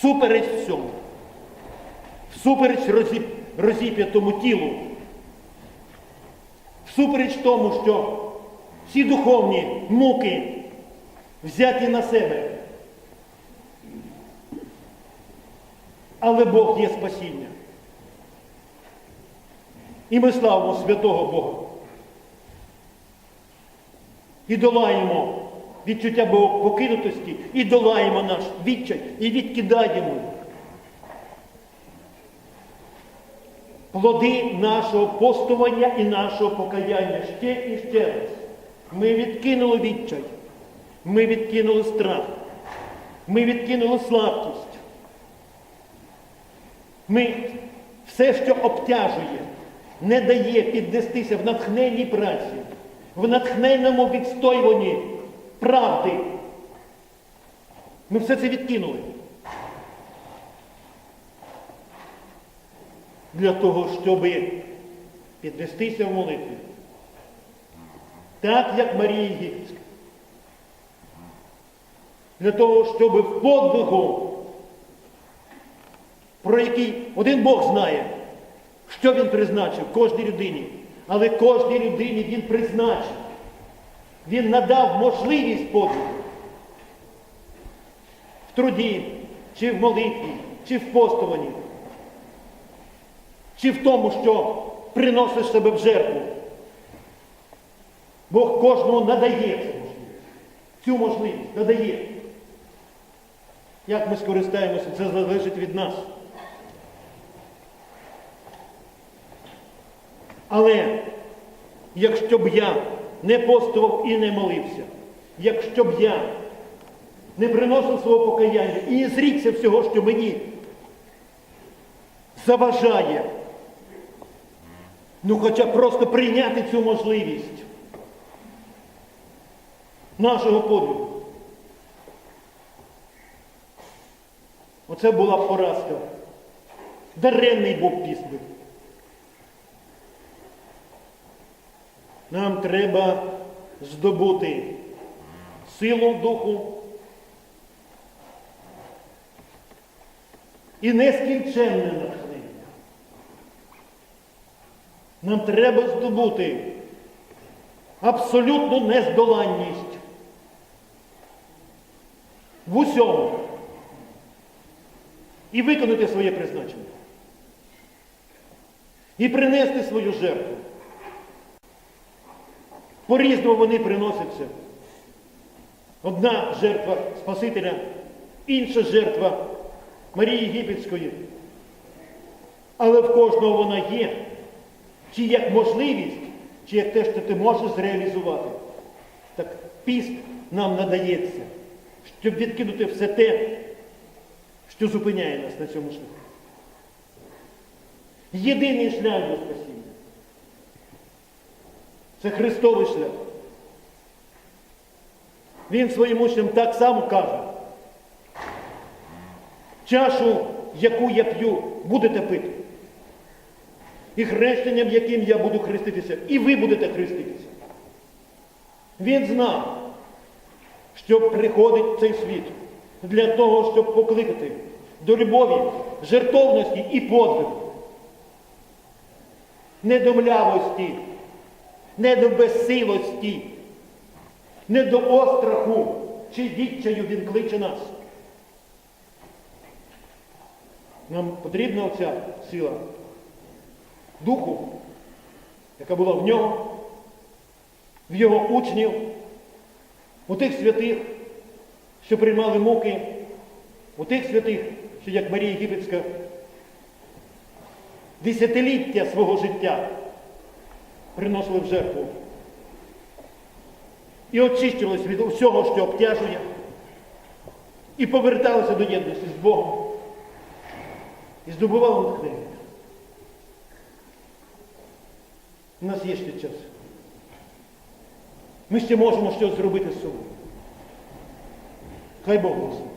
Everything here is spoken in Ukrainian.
всупереч всьому, всупереч розіп... розіп'ятому тілу, всупереч тому, що всі духовні муки взяті на себе. Але Бог є спасіння. І ми славимо святого Бога. І долаємо відчуття покинутості, і долаємо наш відчай, і відкидаємо плоди нашого постування і нашого покаяння. Ще і ще раз. Ми відкинули відчай, ми відкинули страх, ми відкинули слабкість. Ми все, що обтяжує, не дає піднестися в натхненній праці, в натхненному відстоюванні правди. Ми все це відкинули. Для того, щоб піднестися в молитві. Так, як Марія Єгипетська. Для того, щоб в подвигу, про який один Бог знає, що він призначив кожній людині. Але кожній людині він призначив. Він надав можливість подвигу. В труді, чи в молитві, чи в постуванні, чи в тому, що приносиш себе в жертву. Бог кожному надає цю можливість. Цю можливість надає. Як ми скористаємося, це залежить від нас. Але якщо б я не постував і не молився, якщо б я не приносив свого покаяння і не зрікся всього, що мені заважає, ну хоча просто прийняти цю можливість нашого подвигу. Оце була поразка. Даремний був пісник. Нам треба здобути силу духу і нескінченне натхнення. Нам треба здобути абсолютну нездоланність в усьому і виконати своє призначення. І принести свою жертву. По-різному вони приносяться. Одна жертва Спасителя, інша жертва Марії Єгипетської. Але в кожного вона є. Чи як можливість, чи як те, що ти можеш зреалізувати. Так піст нам надається, щоб відкинути все те, що зупиняє нас на цьому шляху. Єдиний шлях до спасіння. Це Христовий шлях. Він своїм учням так само каже. Чашу, яку я п'ю, будете пити. І хрещенням, яким я буду хреститися, і ви будете хреститися. Він знав, що приходить цей світ для того, щоб покликати до любові, жертовності і подвигу. Не до млявості, не до безсилості, не до остраху чи відчаю він кличе нас. Нам потрібна оця сила духу, яка була в нього, в його учнів, у тих святих, що приймали муки, у тих святих, що як Марія Єгипетська, десятиліття свого життя приносили в жертву. І очищувалися від усього, що обтяжує, і поверталися до єдності з Богом. І здобували натхнення. У нас є ще час. Ми ще можемо щось зробити з собою. Хай Бог. Амінь.